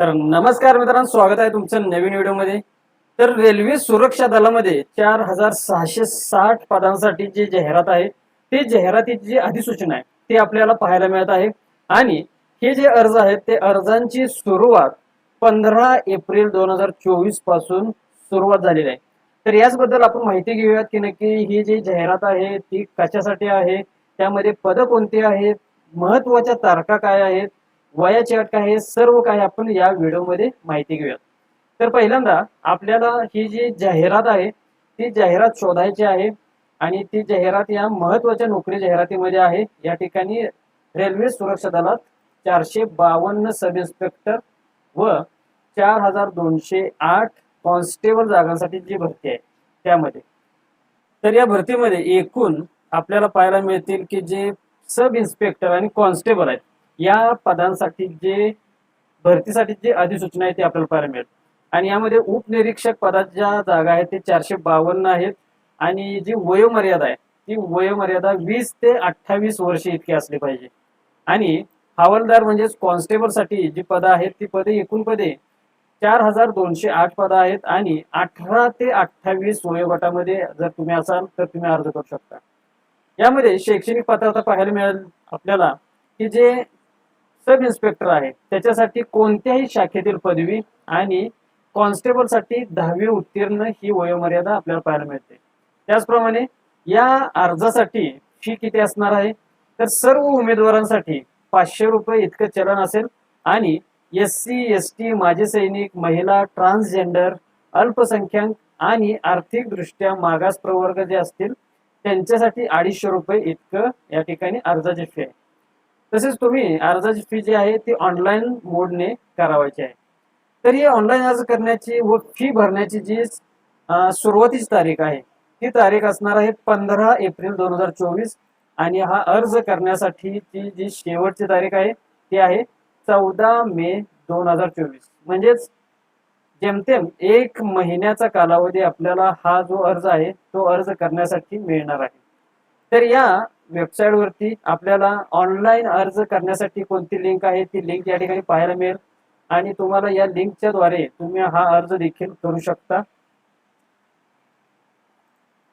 तर नमस्कार मित्रांनो स्वागत आहे तुमचं नवीन व्हिडिओमध्ये. तर रेल्वे सुरक्षा दलामध्ये चार हजार सहाशे साठ पदांसाठी जी जाहिरात आहे ते जाहिरातीची जी अधिसूचना आहे ती आपल्याला पाहायला मिळत आहे. आणि हे जे अर्ज आहेत ते अर्जांची सुरुवात पंधरा एप्रिल दोन हजार चोवीसपासून सुरुवात झालेली आहे. तर याचबद्दल आपण माहिती घेऊयात की नक्की ही जी जाहिरात आहे ती कशासाठी आहे त्यामध्ये पद कोणती आहेत महत्त्वाच्या तारखा काय आहेत वयाची अट काय आहे सर्व काही आपण या व्हिडिओमध्ये माहिती घेऊयात. तर पहिल्यांदा आपल्याला ही जी जाहिरात आहे ती जाहिरात शोधायची आहे आणि ती जाहिरात या महत्त्वाच्या नोकरी जाहिरातीमध्ये आहे. या ठिकाणी रेल्वे सुरक्षा दलात चारशे बावन्न सब इन्स्पेक्टर व चार हजार दोनशे आठ कॉन्स्टेबल जागांसाठी जी भरती आहे त्यामध्ये. तर या भरतीमध्ये एकूण आपल्याला पाहायला मिळतील की जे सब इन्स्पेक्टर आणि कॉन्स्टेबल आहेत या पदांसाठी जे भरतीसाठी जे अधिसूचना आहे ती आपल्याला पाहायला मिळेल. आणि यामध्ये उपनिरीक्षक पदाच्या जागा आहेत ते चारशे बावन्न आहेत. आणि जी वयोमर्यादा आहे ती वयोमर्यादा वीस ते अठ्ठावीस वर्ष इतकी असली पाहिजे. आणि हवालदार म्हणजेच कॉन्स्टेबलसाठी जी पदं आहेत ती पदे एकूण पदे चार हजार दोनशे आठ पदं आहेत. आणि अठरा ते अठ्ठावीस वयोगटामध्ये जर तुम्ही असाल तर तुम्ही अर्ज करू शकता. यामध्ये शैक्षणिक पात्रता पाहायला मिळेल आपल्याला की जे सब इन्स्पेक्टर आहे त्याच्यासाठी कोणत्याही शाखेतील पदवी आणि कॉन्स्टेबलसाठी दहावी उत्तीर्ण ही वयोमर्यादा आपल्याला पाहायला मिळते. त्याचप्रमाणे या अर्जासाठी फी किती असणार आहे? तर सर्व उमेदवारांसाठी पाचशे रुपये इतकं चलन असेल. आणि एस सी एस टी माजी सैनिक महिला ट्रान्सजेंडर अल्पसंख्याक आणि आर्थिकदृष्ट्या मागास प्रवर्ग जे असतील त्यांच्यासाठी अडीचशे रुपये इतकं या ठिकाणी अर्जाची फी आहे. तसेच तुम्ही अर्जाची फी जी आहे ती ऑनलाईन मोडने करावायची आहे. तर ही ऑनलाईन अर्ज करण्याची व फी भरण्याची जी सुरुवातीची तारीख आहे ती तारीख असणार आहे पंधरा एप्रिल दोन हजार चोवीस आणि हा अर्ज करण्यासाठीची जी शेवटची तारीख आहे ती आहे चौदा मे दोन हजार चोवीस. म्हणजेच जेमतेम एक महिन्याचा कालावधी आपल्याला हा जो अर्ज आहे तो अर्ज करण्यासाठी मिळणार आहे. तर या वेबसाईट वरती आपल्याला ऑनलाईन अर्ज करण्यासाठी कोणती लिंक आहे ती लिंक या ठिकाणी पाहायला मिळेल. आणि तुम्हाला या लिंकच्या द्वारे तुम्ही हा अर्ज देखील करू शकता.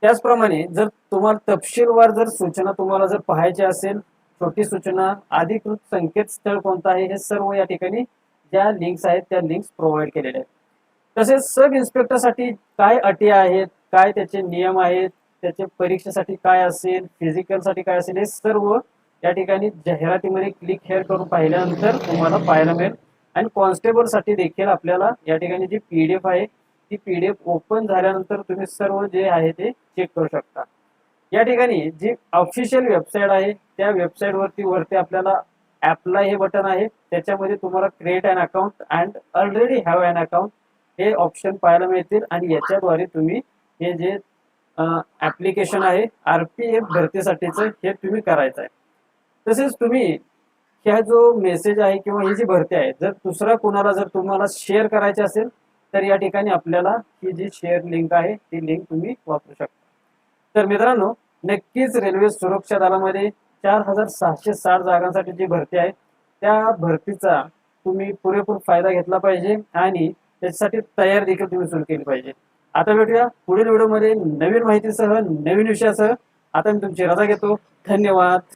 त्याचप्रमाणे जर तुम्हाला तपशीलवार जर सूचना तुम्हाला जर पाहायची असेल छोटी सूचना अधिकृत संकेतस्थळ कोणतं आहे हे सर्व या ठिकाणी ज्या लिंक्स आहेत त्या लिंक्स प्रोव्हाइड केलेल्या आहेत. तसेच सब इन्स्पेक्टरसाठी काय अटी आहेत काय त्याचे नियम आहेत त्याचे परीक्षेसाठी काय असेल फिजिकलसाठी काय असेल हे सर्व या ठिकाणी जाहिरातीमध्ये क्लिक हेअर करून पाहिल्यानंतर तुम्हाला पाहायला मिळेल. आणि कॉन्स्टेबलसाठी देखील आपल्याला या ठिकाणी जी पीडीएफ आहे ती पीडीएफ ओपन झाल्यानंतर तुम्ही सर्व जे आहे ते चेक करू शकता. या ठिकाणी जी ऑफिशियल वेबसाईट आहे त्या वेबसाईट वरती वरती आपल्याला अप्लाय हे बटन आहे. त्याच्यामध्ये तुम्हाला create an account and already have an account हे ऑप्शन पाहायला मिळतील. आणि याच्याद्वारे तुम्ही हे जे ऍप्लिकेशन आहे. आरपीएफ भरतीसाठीचं हे तुम्ही करायचं आहे. तसेच तुम्ही ह्या जो मेसेज आहे किंवा ही जी भरती आहे जर दुसरा कोणाला जर तुम्हाला शेअर करायची असेल तर या ठिकाणी आपल्याला ही जी शेअर लिंक आहे ती लिंक तुम्ही वापरू शकता. तर मित्रांनो नक्कीच रेल्वे सुरक्षा दलामध्ये चार हजार सहाशे साठ जागांसाठी जी भरती आहे त्या भरतीचा तुम्ही पुरेपूर फायदा घेतला पाहिजे आणि त्याच्यासाठी तयार देखील तुम्ही सुरू केली पाहिजे. आता भेटूया पुढील व्हिडिओमध्ये नवीन माहितीसह नवीन विषयासह. आता मी तुमची रजा घेतो. धन्यवाद.